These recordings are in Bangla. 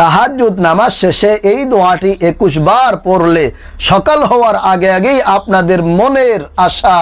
তাহাজ্জুদ নামাজ শেষে এই দোয়াটি একুশ বার পড়লে সকাল হওয়ার আগে আগেই আপনাদের মনের আশা,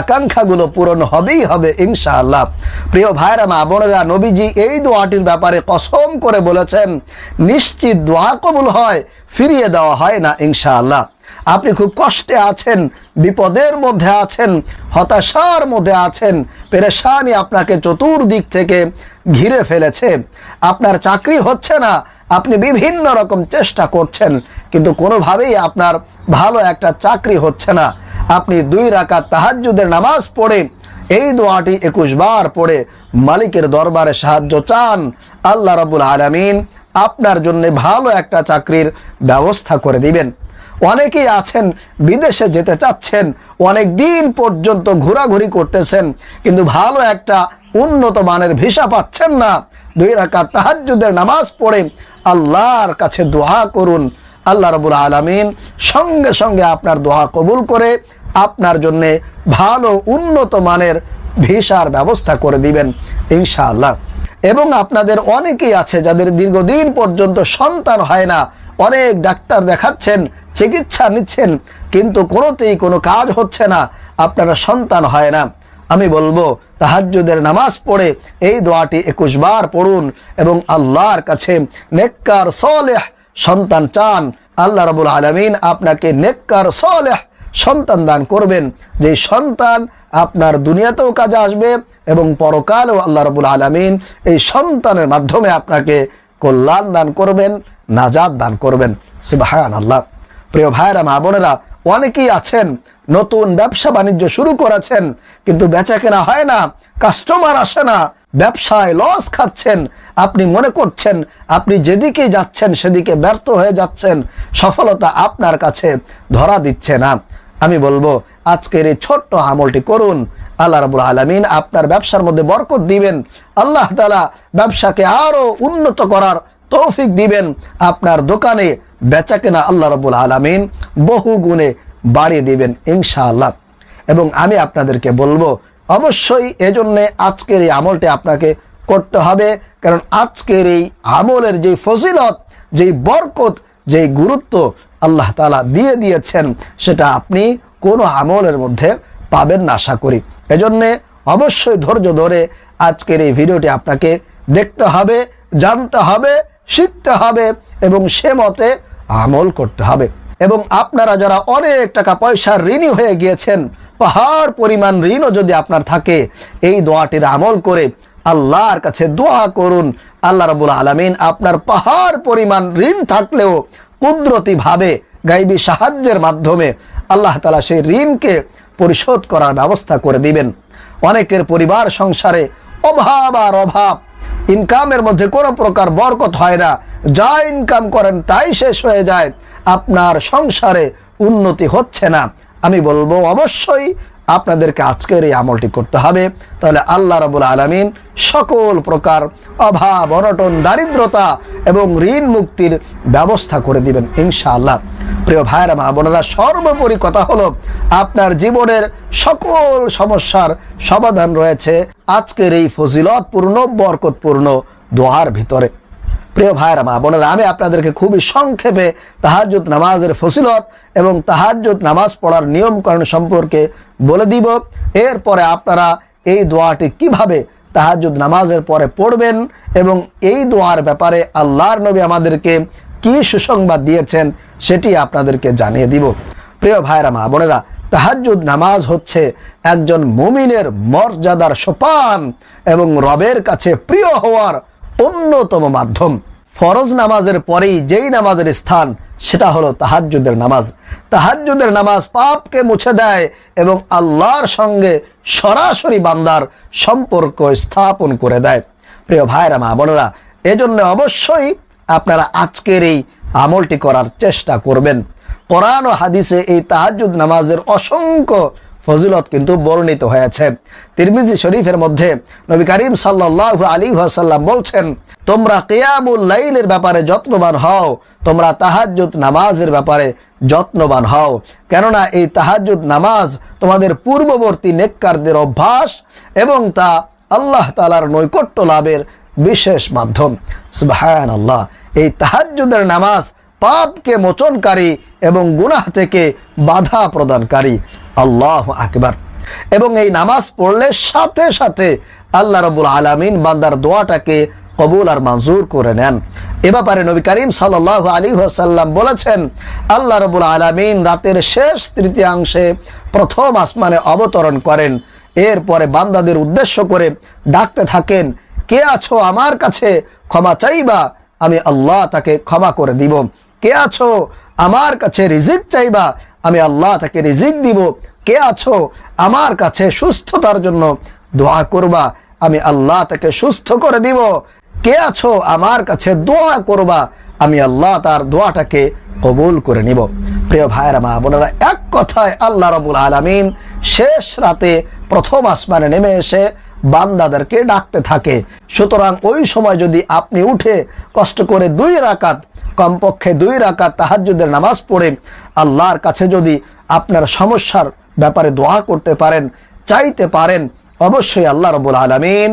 আকাঙ্ক্ষাগুলো পূরণ হবেই হবে, ইনশাআল্লাহ। প্রিয় ভাইরা মা বোনেরা, নবীজি এই দোয়াটির ব্যাপারে কসম করে বলেছেন, নিশ্চিত দোয়া কবুল হয়, ফিরিয়ে দেওয়া হয় না, ইনশাআল্লাহ। আপনি খুব কষ্টে আছেন, বিপদের মধ্যে আছেন, হতাশার মধ্যে আছেন, পেরেশানি আপনাকে চতুর্দিক থেকে ঘিরে ফেলেছে। আপনার চাকরি হচ্ছে না আপনি বিভিন্ন রকম চেষ্টা করছেন, কিন্তু কোনোভাবেই আপনার ভালো একটা চাকরি হচ্ছে না। আপনি দুই রাকাত তাহাজ্জুদের নামাজ পড়ে, এই দোয়াটি একুশ বার পড়ে মালিকের দরবারে সাহায্য চান। আল্লাহ রাবুল আলামিন আপনার জন্য ভালো একটা চাকরির ব্যবস্থা করে দিবেন। অনেকেই আছেন, বিদেশে যেতে চাচ্ছেন অনেক দিন পর্যন্ত ঘোরাঘুরি করতেছেন, কিন্তু ভালো একটা উন্নত মানের ভিসা পাচ্ছেন না। দুই রাকাত তাহাজ্জুদের নামাজ পড়ে আল্লাহর কাছে দোয়া করুন। আল্লাহ রবুল আলমিন সঙ্গে সঙ্গে আপনার দোয়া কবুল করে আপনার জন্যে ভালো উন্নত মানের ভিসার ব্যবস্থা করে দিবেন, ইনশাআল্লাহ। এবং আপনাদের অনেকেই আছে যাদের দীর্ঘদিন পর্যন্ত সন্তান হয় না। অনেক ডাক্তার দেখাচ্ছেন, চিকিৎসা নিচ্ছেন, কিন্তু কোনোতেই কোনো কাজ হচ্ছে না। আপনারা সন্তান হয় না। আমি বলব, তাহাজ্জুদের নামাজ পড়ে এই দোয়াটি একুশ বার পড়ুন এবং আল্লাহর কাছে নেককার সলেহ সন্তান চান। আল্লাহ রবুল আলমিন আপনাকে নেককার সলেহ সন্তান দান করবেন। যে সন্তান আপনার দুনিয়াতেও কাজে আসবে এবং পরকালেও আল্লাহ রবুল আলমিন এই সন্তানের মাধ্যমে আপনাকে কল্যাণ দান করবেন নাজাদ দান করবেন। সে সিবাহান আল্লাহ প্রিয় ভাইরা মা বোনেরা অনেকেই আছেন, নতুন ব্যবসা বাণিজ্য শুরু করেছেন, কিন্তু বেচা কেনা হয় না কাস্টমার আসে না, ব্যবসায় লস খাচ্ছেন, আপনি মনে করছেন, আপনি যেদিকে যাচ্ছেন সেদিকে ব্যর্থ হয়ে যাচ্ছেন, সফলতা আপনার কাছে ধরা দিচ্ছে না। আমি বলব, আজকের এই ছোট্ট আমলটি করুন, আল্লাহ রাবুল আলমিন আপনার ব্যবসার মধ্যে বরকত দিবেন, আল্লাহ তালা ব্যবসাকে আরও উন্নত করার তৌফিক দিবেন, আপনার দোকানে বেচা কেনা আল্লাহ রবুল আলমিন বহু গুণে বাড়িয়ে দিবেন ইনশাআল্লাহ। এবং আমি আপনাদেরকে বলব, অবশ্যই এজন্যে আজকের এই আমলটি আপনাকে করতে হবে, কারণ আজকের এই আমলের যে ফজিলত, যেই বরকত, যেই গুরুত্ব আল্লাহ তালা দিয়ে দিয়েছেন, সেটা আপনি কোনো আমলের মধ্যে পাবেন না আশা করি। এজন্যে অবশ্যই ধৈর্য ধরে আজকের এই ভিডিওটি আপনাকে দেখতে হবে, জানতে হবে, শিখতে হবে, এবং সে মতে আমল করতে হবে। এবং আপনারা যারা অনেক টাকা পয়সার ঋণী হয়ে গিয়েছেন, পাহাড় পরিমাণ ঋণও যদি আপনার থাকে, এই দোয়াটির আমল করে আল্লাহর কাছে দোয়া করুন। আল্লাহ রবুল আলমিন আপনার পাহাড় পরিমাণ ঋণ থাকলেও কুদরতিভাবে, গাইবী সাহায্যের মাধ্যমে আল্লাহ তালা সেই ঋণকে পরিশোধ করার ব্যবস্থা করে দিবেন। অনেকের পরিবার সংসারে অভাব আর অভাব। ইনকামের মধ্যে কোনো প্রকার বরকত হয় না। যা ইনকাম করেন তাই শেষ হয়ে যায়। আপনার সংসারে উন্নতি হচ্ছে না। আমি বলব, অবশ্যই আপনাদেরকে আজকের এই আমলটি করতে হবে। তাহলে আল্লাহ রবুল আলমিন সকল প্রকার অভাব, অনটন, দারিদ্রতা এবং ঋণ মুক্তির ব্যবস্থা করে দিবেন ইনশাআল্লাহ। প্রিয় ভাইরা মা বোনেরা, সর্বোপরি কথা হলো, আপনার জীবনের সকল সমস্যার সমাধান রয়েছে আজকের এই ফজিলতপূর্ণ, বরকতপূর্ণ দোয়ার ভিতরে। প্রিয় ভাইরা মা বোনেরা, আমি আপনাদেরকে খুবই সংক্ষেপে তাহাজুদ নামাজের ফসিলত এবং তাহাজুদ নামাজ পড়ার নিয়মকরণ সম্পর্কে বলে দিব। এরপরে আপনারা এই দোয়াটি কীভাবে তাহাজুদ নামাজের পরে পড়বেন এবং এই দোয়ার ব্যাপারে আল্লাহর নবী আমাদেরকে কি সুসংবাদ দিয়েছেন সেটি আপনাদেরকে জানিয়ে দিব। প্রিয় ভাইরা মা বোনেরা তাহাজুদ নামাজ হচ্ছে একজন মুমিনের মর্যাদার সোপান এবং রবের কাছে প্রিয় হওয়ার অন্যতম মাধ্যম। ফরজ নামাজের পরেই যেই নামাজের স্থান, সেটা হলো তাহাজ্জুদের নামাজ। তাহাজ্জুদের নামাজ পাপকে মুছে দেয় এবং আল্লাহর সঙ্গে সরাসরি বান্দার সম্পর্ক স্থাপন করে দেয়। প্রিয় ভাইরা, মা বোনেরা, এজন্য অবশ্যই আপনারা আজকের এই আমলটি করার চেষ্টা করবেন। কোরআন ও হাদিসে এই তাহাজ্জুদ নামাজের অসংখ্য ফজিলত কিন্তু বর্ণিত হয়েছে। তিরমিজি শরীফের মধ্যে নবী করিম সাল্লাহ আলী সাল্লাম বলছেন, তোমরা কেয়ামুল লাইলের ব্যাপারে যত্নবান হও, তোমরা তাহাজ্জুদ নামাজের ব্যাপারে যত্নবান হও। কেননা এই তাহাজ্জুদ নামাজ তোমাদের পূর্ববর্তী নেককারদের অভ্যাস এবং তা আল্লাহ তালার নৈকট্য লাভের বিশেষ মাধ্যম। সুবাহান আল্লাহ এই তাহাজ্জুদের নামাজ পাপকে মোচনকারী এবং গুনাহ থেকে বাধা প্রদানকারী। আল্লাহ আকবার। এবং এই নামাজ পড়লে সাথে সাথে আল্লাহ রবুল আলমিন বান্দার দোয়াটাকে কবুল আর মঞ্জুর করে নেন। এ ব্যাপারে নবী করিম সাল আলী সাল্লাম বলেছেন, আল্লাহ রবুল আলমিন রাতের শেষ তৃতীয়াংশে প্রথম আসমানে অবতরণ করেন। এরপরে বান্দাদের উদ্দেশ্য করে ডাকতে থাকেন, কে আছো আমার কাছে? ক্ষমা চাইবা, আমি আল্লাহ তাকে ক্ষমা করে দিব। কে আছো আমার কাছে রিজিক চাইবা আমি আল্লাহ তাকে রিজিক দিব। কে আছো? আমার কাছে সুস্থতার জন্য দোয়া করবা। আমি আল্লাহ তাকে সুস্থ করে দিব। কে আছো? আমার কাছে দোয়া করবা। আমি আল্লাহ তার দোয়াটাকে কবুল করে নিব। প্রিয় ভাইরা মা বোনেরা, এক কথায় আল্লাহ রবুল আলমিন শেষ রাতে প্রথম আসমানে নেমে এসে বান্দাদেরকে ডাকতে থাকে। সুতরাং ওই সময় যদি আপনি উঠে কষ্ট করে দুই রাকাত, কমপক্ষে দুই রাকাত তাহাজ্জুদের নামাজ পড়ে আল্লাহর কাছে যদি আপনার সমস্যার ব্যাপারে দোয়া করতে পারেন, চাইতে পারেন, অবশ্যই আল্লাহ রবুল আলমিন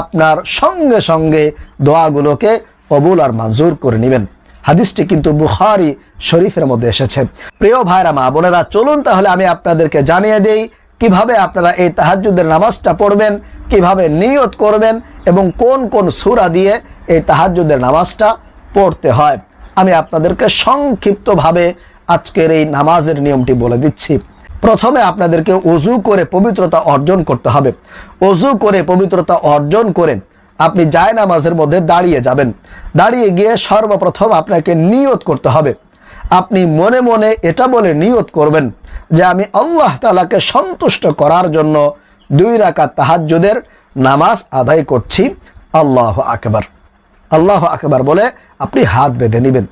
আপনার সঙ্গে সঙ্গে দোয়াগুলোকে কবুল আর মঞ্জুর করে নেবেন। হাদিসটি কিন্তু বুখারি শরীফের মধ্যে এসেছে। প্রিয় ভাইরা, মা বোনেরা, চলুন তাহলে আমি আপনাদেরকে জানিয়ে দেই কীভাবে আপনারা এই তাহাজ্জুদের নামাজটা পড়বেন, কীভাবে নিয়ত করবেন এবং কোন কোন সুরা দিয়ে এই তাহাজ্জুদের নামাজটা পড়তে হয়। আমি আপনাদেরকে সংক্ষিপ্তভাবে আজকের এই নামাজের নিয়মটি বলে দিচ্ছি। প্রথমে আপনাদেরকে অজু করে পবিত্রতা অর্জন করতে হবে। অজু করে পবিত্রতা অর্জন করে আপনি যায় নামাজের মধ্যে দাঁড়িয়ে যাবেন। দাঁড়িয়ে গিয়ে সর্বপ্রথম আপনাকে নিয়ত করতে হবে। আপনি মনে মনে এটা বলে নিয়ত করবেন যে আমি আল্লাহ তালাকে সন্তুষ্ট করার জন্য দুই রাকাত তাহাজ্জুদের নামাজ আদায় করছি। আল্লাহ আকবার। আল্লাহ আকবার বলে আপনি হাত বেঁধে নেবেন।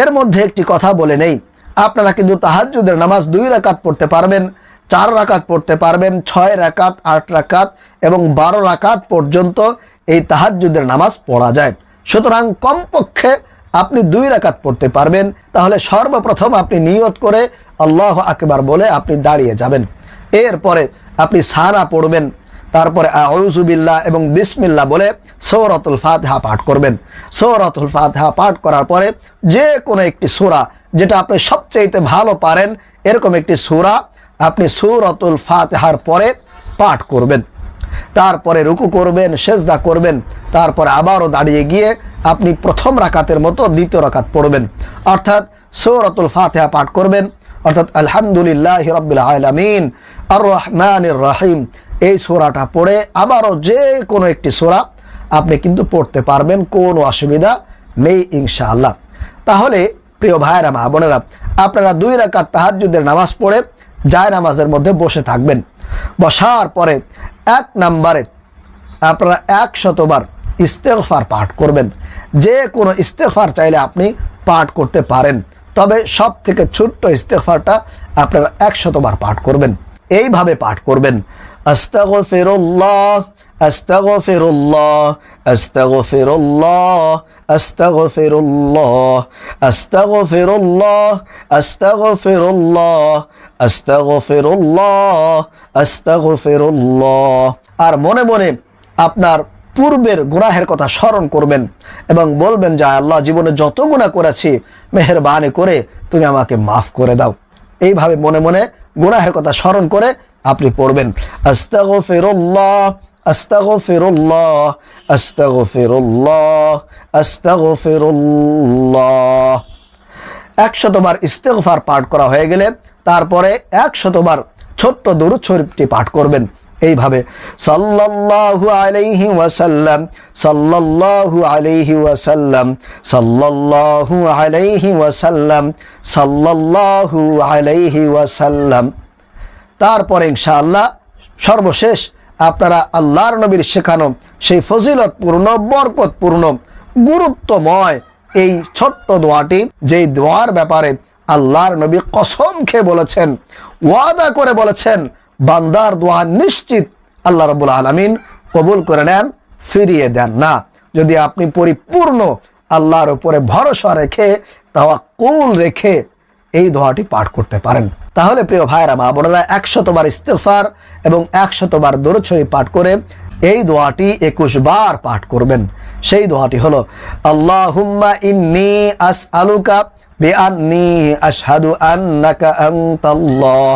এর মধ্যে একটি কথা বলে নেই। আপনারা কিন্তু তাহাজ্জুদের নামাজ দুই রাকাত পড়তে পারবেন, চার রাকাত পড়তে পারবেন, ছয় রাকাত, আট রাকাত এবং বারো রাকাত পর্যন্ত এই তাহাজ্জুদের নামাজ পড়া যায়। সুতরাং কমপক্ষে আপনি দুই রাকাত পড়তে পারবেন, তাহলে সর্বপ্রথম আপনি নিয়ত করে আল্লাহ আকবার বলে আপনি দাঁড়িয়ে যাবেন। এরপরে আপনি সানা পড়বেন তারপরে আউজুবিল্লাহ এবং বিসমিল্লা বলে সৌরতুল ফাতহা পাঠ করবেন। সৌরতুল ফাতহা পাঠ করার পরে যে কোনো একটি সুরা যেটা আপনি সবচাইতে ভালো পারেন, এরকম একটি সুরা আপনি সৌরতুল ফাতহার পরে পাঠ করবেন। তারপরে রুকু করবেন, সেজদা করবেন, তারপরে আবারও দাঁড়িয়ে গিয়ে আপনি প্রথম রাকাতের মতো দ্বিতীয় রাকাত পড়বেন। অর্থাৎ সৌরতুল ফাতেহা পাঠ করবেন। অর্থাৎ আলহামদুলিল্লাহ রবিল আলমিন আর রহমান রাহিম এই সোরাটা পড়ে আবারও যে কোনো একটি সোরা আপনি কিন্তু পড়তে পারবেন, কোনো অসুবিধা নেই ইনশাআল্লাহ। তাহলে প্রিয় ভাইয়েরা, মা বোনেরা, আপনারা দুই রাকাত তাহাজুদের নামাজ পড়ে যায় নামাজের মধ্যে বসে থাকবেন। বসার পরে এক নাম্বারে আপনারা এক শতবার ইস্তেফার পাঠ করবেন। যে কোনো ইস্তেফার চাইলে আপনি পাঠ করতে পারেন, তবে সব থেকে ছোট্ট ইস্তেফারটা আপনারা এক শতবার পাঠ করবেন। এইভাবে পাঠ করবেন। আস্তাগফিরুল্লাহ আস্তাগফিরুল্লাহ আস্তাগফিরুল্লাহ আস্তাগফিরুল্লাহ আস্তাগফিরুল্লাহ আস্তাগফিরুল্লাহ আস্তাগফিরুল্লাহ আস্তাগফিরুল্লাহ। আর মনে মনে আপনার পূর্বের গুনাহের কথা স্মরণ করবেন এবং বলবেন, যে আল্লাহ জীবনে যত গুণা করেছি, মেহরবানি করে তুমি আমাকে মাফ করে দাও। এইভাবে মনে মনে গুনাহের কথা স্মরণ করে আপনি পড়বেন একশতবার ইস্তেগফার পাঠ করা হয়ে গেলে তারপরে একশতবার ছোট্ট দরুদ শরীফটি পাঠ করবেন। এইভাবে সাল্লাল্লাহু আলাইহি ওয়াসাল্লাম, সাল্লাল্লাহু আলাইহি ওয়াসাল্লাম, সাল্লাল্লাহু আলাইহি ওয়াসাল্লাম, সাল্লাল্লাহু আলাইহি ওয়াসাল্লাম তারপরে ইনশাআল্লাহ সর্বশেষ আপনারা আল্লাহর নবীর শেখানো সেই ফজিলতপূর্ণ, বরকতপূর্ণ, গুরুত্বময় এই ছোট্ট দোয়াটি, যেই দোয়ার ব্যাপারে আল্লাহর নবী কসম খেয়ে বলেছেন, ওয়াদা করে বলেছেন, বান্দার দোয়া নিশ্চিত আল্লাহ রবুল আলমিন কবুল করে নেন, ফিরিয়ে দেন না। যদি আপনি পরিপূর্ণ আল্লাহর উপরে ভরসা রেখে কুল রেখে এই দোয়াটি পাঠ করতে পারেন। তাহলে প্রিয় ভাইরা মা বোনেরা একশতবার ইস্তেফার এবং একশতবার দরছড়ি পাঠ করে এই দোয়াটি একুশ বার পাঠ করবেন সেই দোয়াটি হলো আল্লাহুম্মা ইন্নি আস আলুকা بأني أشهد أنك أنت الله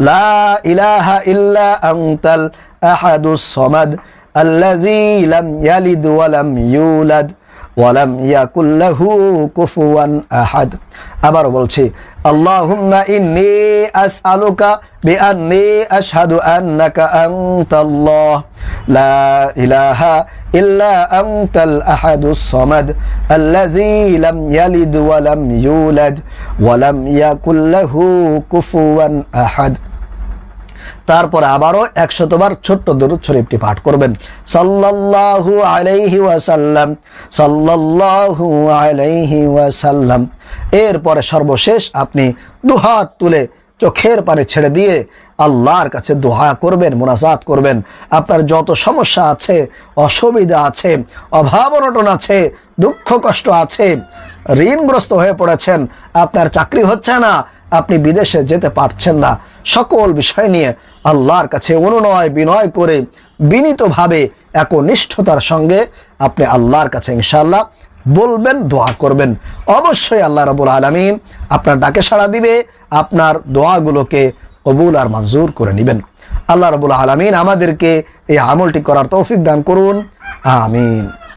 لا إله إلا أنت الأحد الصمد الذي لم يلد ولم يولد ولم يكن له كفوا أحد আবার বলছি اللهم إني أسألك بأني أشهد أنك أنت الله لا إله إلا أنت الأحد الصمد الذي لم يلد ولم يولد ولم يكن له كفوا أحد তারপরে আবারও একশতবার ছোট্ট দরুদ শরীফটি পাঠ করবেন সাল্লাল্লাহু আলাইহি ওয়াসাল্লাম সাল্লাল্লাহু আলাইহি ওয়াসাল্লাম এরপরে সর্বশেষ আপনি দুহাত তুলে চোখের পানি ছেড়ে দিয়ে আল্লাহর কাছে দোহা করবেন, মোনাজাত করবেন। আপনার যত সমস্যা আছে, অসুবিধা আছে অভাব অনটন আছে, দুঃখ কষ্ট আছে, ঋণগ্রস্ত হয়ে পড়েছেন, আপনার চাকরি হচ্ছে না, আপনি বিদেশে যেতে পারছেন না, সকল বিষয় নিয়ে আল্লাহর কাছে অনুনয় বিনয় করে বিনীতভাবে একনিষ্ঠতার সঙ্গে আপনি আল্লাহর কাছে ইনশাল্লাহ বলবেন, দোয়া করবেন। অবশ্যই আল্লাহ রবুল আলমিন আপনার ডাকে সাড়া দিবে, আপনার দোয়াগুলোকে কবুল আর মঞ্জুর করে নেবেন। আল্লাহ রবুল আলমিন আমাদেরকে এই আমলটি করার তৌফিক দান করুন। আমিন।